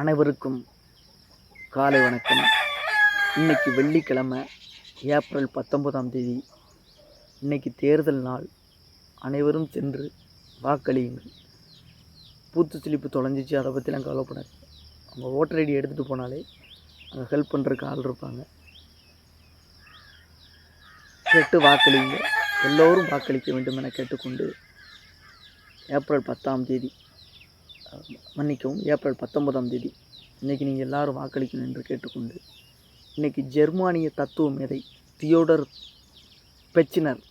அனைவருக்கும் காலை வணக்கம். இன்னைக்கு வெள்ளிக்கிழமை ஏப்ரல் பத்தொன்பதாம் தேதி. இன்னைக்கு தேர்தல் நாள். அனைவரும் சென்று வாக்களியுங்கள். பூத்து சிலிப்பு தொலைஞ்சிச்சு அதை பற்றிலாம் கவலைப்படாது அவங்க ஓட்டர் ஐடி எடுத்துகிட்டு போனாலே அங்கே ஹெல்ப் பண்ணுறதுக்கு ஆள் இருப்பாங்க. கேட்டு வாக்களிங்க எல்லோரும் வாக்களிக்க வேண்டும் என கேட்டுக்கொண்டு ஏப்ரல் பத்தாம் தேதி மன்னிக்கவும் ஏப்ரல் பத்தொன்பதாம் தேதி. இன்றைக்கி நீங்கள் எல்லாரும் வாக்களிக்கணும் என்று கேட்டுக்கொண்டு இன்றைக்கி ஜெர்மானிய தத்துவ மேதை தியோடர் பெச்சினர்.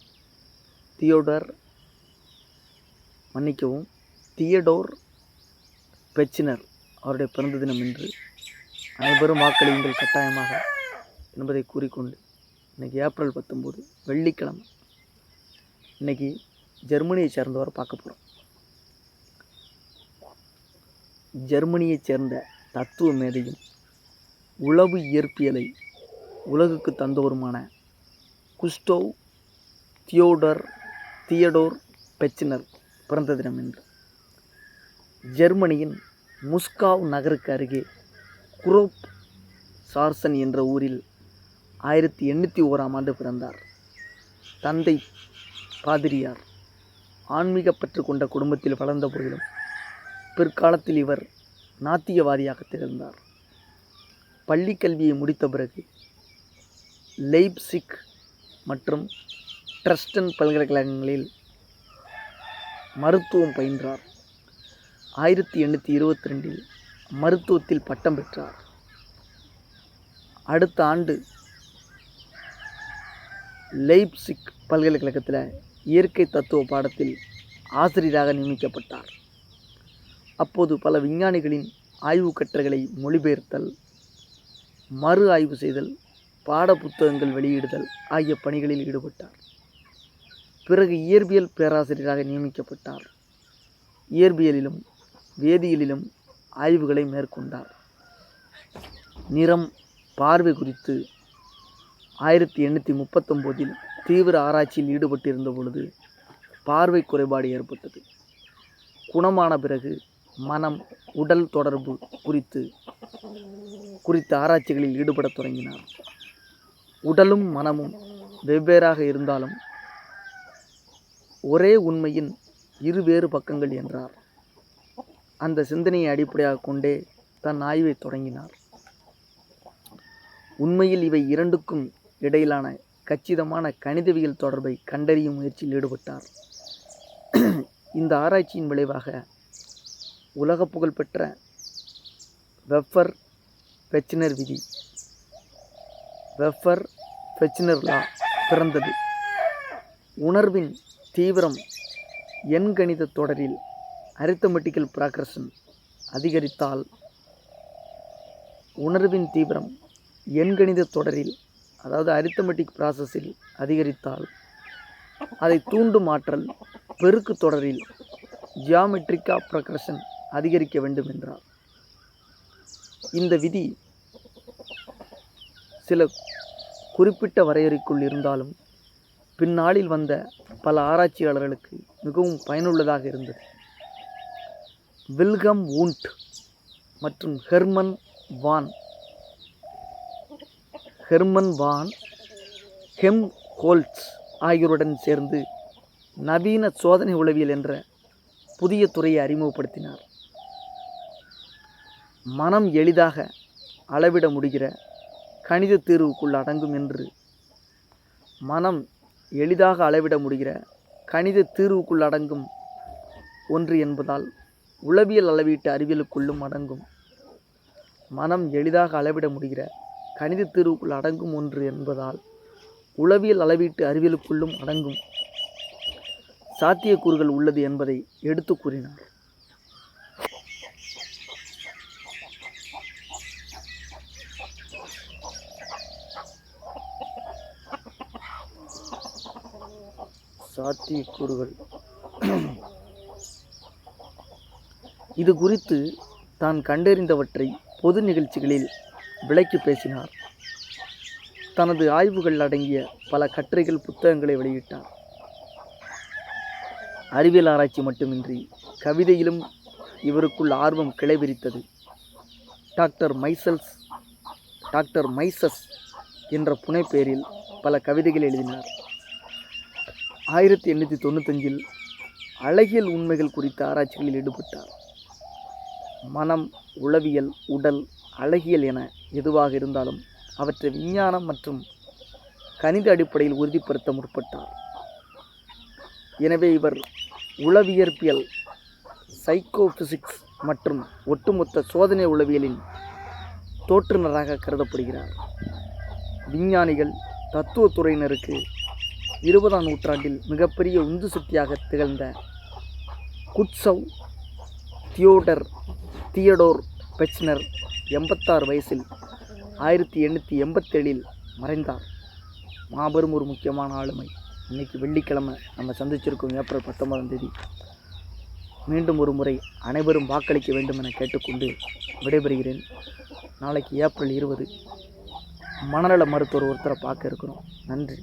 தியோடர் மன்னிக்கவும் தியடோர் பெச்சினர் அவருடைய பிறந்த தினம் இன்று. அனைவரும் வாக்களியுங்கள் கட்டாயமாக என்பதை கூறிக்கொண்டு இன்றைக்கி ஏப்ரல் பத்தொம்போது வெள்ளிக்கிழமை. இன்றைக்கி ஜெர்மனியை சேர்ந்தவரை பார்க்க போகிறோம் ஜெர்மனியைச் சேர்ந்த தத்துவ மேதையும் உளவு இயற்பியலை உலகுக்கு தந்தவருமான குஸ்டோவ் தியோடர் தியடோர் பெச்சினர் பிறந்த தினம் என்று ஜெர்மனியின் முஸ்காவ் நகருக்கு அருகே குரோப் சார்சன் என்ற ஊரில் ஆயிரத்தி எண்ணூற்றி ஓராம் ஆண்டு பிறந்தார். தந்தை பாதிரியார் ஆன்மீக பற்று கொண்ட குடும்பத்தில் வளர்ந்த போதிலும் பிற்காலத்தில் இவர் நாத்தியவாதியாக திகழ்ந்தார். பள்ளி கல்வியை முடித்த பிறகு லெய்ப்சிக் மற்றும் ட்ரஸ்டன் பல்கலைக்கழகங்களில் மருத்துவம் பயின்றார். ஆயிரத்தி எண்ணூற்றி இருபத்தி ரெண்டில் மருத்துவத்தில் பட்டம் பெற்றார். அடுத்த ஆண்டு லெய்ப்சிக் பல்கலைக்கழகத்தில் இயற்கை தத்துவ பாடத்தில் ஆசிரியராக நியமிக்கப்பட்டார். அப்போது பல விஞ்ஞானிகளின் ஆய்வு கட்டுரைகளை மொழிபெயர்த்தல் மறு ஆய்வு செய்தல் பாட புத்தகங்கள் வெளியிடுதல் ஆகிய பணிகளில் ஈடுபட்டார். பிறகு இயற்பியல் பேராசிரியராக நியமிக்கப்பட்டார். இயற்பியலிலும் வேதியியலிலும் ஆய்வுகளை மேற்கொண்டார். நிறம் பார்வை குறித்து ஆயிரத்தி எண்ணூற்றி முப்பத்தொம்போதில் தீவிர ஆராய்ச்சியில் ஈடுபட்டிருந்த பொழுது பார்வை குறைபாடு ஏற்பட்டது. குணமான பிறகு மனம் உடல் தொடர்பு குறித்து குறித்த ஆராய்ச்சிகளில் ஈடுபடத் தொடங்கினார். உடலும் மனமும் வெவ்வேறாக இருந்தாலும் ஒரே உண்மையின் இருவேறு பக்கங்கள் என்றார். அந்த சிந்தனையை அடிப்படையாக கொண்டே தன் ஆய்வை தொடங்கினார். உண்மையில் இவை இரண்டுக்கும் இடையிலான கச்சிதமான கணிதவியல் தொடர்பை கண்டறியும் முயற்சியில் ஈடுபட்டார். இந்த ஆராய்ச்சியின் விளைவாக உலக புகழ்பெற்ற வெஃபர் பெச்சினர் விதி. வெஃபர் பெச்சினர்லா பிறந்தது. உணர்வின் தீவிரம் எண்கணித தொடரில் அரித்தமெட்டிக்கல் ப்ராக்ரஷன் அதிகரித்தால் உணர்வின் தீவிரம் எண்கணித தொடரில் அதாவது அரித்தமெட்டிக் ப்ராசஸில் அதிகரித்தால் அதை தூண்டும் ஆற்றல் பெருக்கு தொடரில் ஜியாமெட்ரிக்கா ப்ரக்ரஷன் அதிகரிக்க வேண்டும் என்றார் இந்த விதி சில குறிப்பிட்ட வரையறைக்குள் இருந்தாலும் பின்னாளில் வந்த பல ஆராய்ச்சியாளர்களுக்கு மிகவும் பயனுள்ளதாக இருந்தது. வில்கம் வூண்ட் மற்றும் Hermann von. Hermann von Helmholtz ஆகியோருடன் சேர்ந்து நவீன சோதனை உளவியல் என்ற புதிய துறையை அறிமுகப்படுத்தினார். மனம் எளிதாக அளவிட முடிகிற கணித தீர்வுக்குள் அடங்கும் என்று மனம் எளிதாக அளவிட முடிகிற கணித தீர்வுக்குள் அடங்கும் ஒன்று என்பதால் உளவியல் அளவீட்டு அறிவியலுக்குள்ளும் அடங்கும். மனம் எளிதாக அளவிட முடிகிற கணித தீர்வுக்குள் அடங்கும் ஒன்று என்பதால் உளவியல் அளவீட்டு அறிவியலுக்குள்ளும் அடங்கும். சாத்தியக்கூறுகள் உள்ளது என்பதை எடுத்து கூறினார். சாத்தியக்கூறுகள். இது குறித்து தான் கண்டறிந்தவற்றை பொது நிகழ்ச்சிகளில் விளக்கி பேசினார். தனது ஆய்வுகள் அடங்கிய பல கட்டுரைகள் புத்தகங்களை வெளியிட்டார். அறிவியல் ஆராய்ச்சி மட்டுமின்றி கவிதையிலும் இவருக்குள் ஆர்வம் கிளைவிரித்தது. டாக்டர் மைசல்ஸ் டாக்டர் மைசஸ் என்ற புனைப்பெயரில் பல கவிதைகள் எழுதினார். ஆயிரத்தி எண்ணூற்றி தொண்ணூத்தஞ்சில் அழகியல் உண்மைகள் குறித்த ஆராய்ச்சிகளில் ஈடுபட்டார். மனம் உளவியல் உடல் அழகியல் என எதுவாக இருந்தாலும் அவற்றை விஞ்ஞானம் மற்றும் கணித அடிப்படையில் உறுதிப்படுத்த முற்பட்டார். எனவே இவர் உளவியற்பியல் சைக்கோபிசிக்ஸ் மற்றும் ஒட்டுமொத்த சோதனை உளவியலின் தோற்றுநராக கருதப்படுகிறார். விஞ்ஞானிகள் தத்துவத்துறையினருக்கு இருபதாம் நூற்றாண்டில் மிகப்பெரிய உந்து சக்தியாக திகழ்ந்த குட்சவ் தியோடர் தியடோர் பெச்னர் எண்பத்தாறு வயசில் ஆயிரத்தி எண்ணூற்றி எண்பத்தேழில் மறைந்தார். மாபெரும் ஒரு முக்கியமான ஆளுமை. இன்னைக்கு வெள்ளிக்கிழமை நம்ம சந்திச்சிருக்கோம் ஏப்ரல் பத்தொன்பதாம் தேதி. மீண்டும் ஒரு முறை அனைவரும் வாக்களிக்க வேண்டும் என கேட்டுக்கொண்டு விடைபெறுகிறேன். நாளைக்கு ஏப்ரல் இருபது. மனநல மருத்துவர் ஒருத்தரை பார்க்க இருக்கிறோம். நன்றி.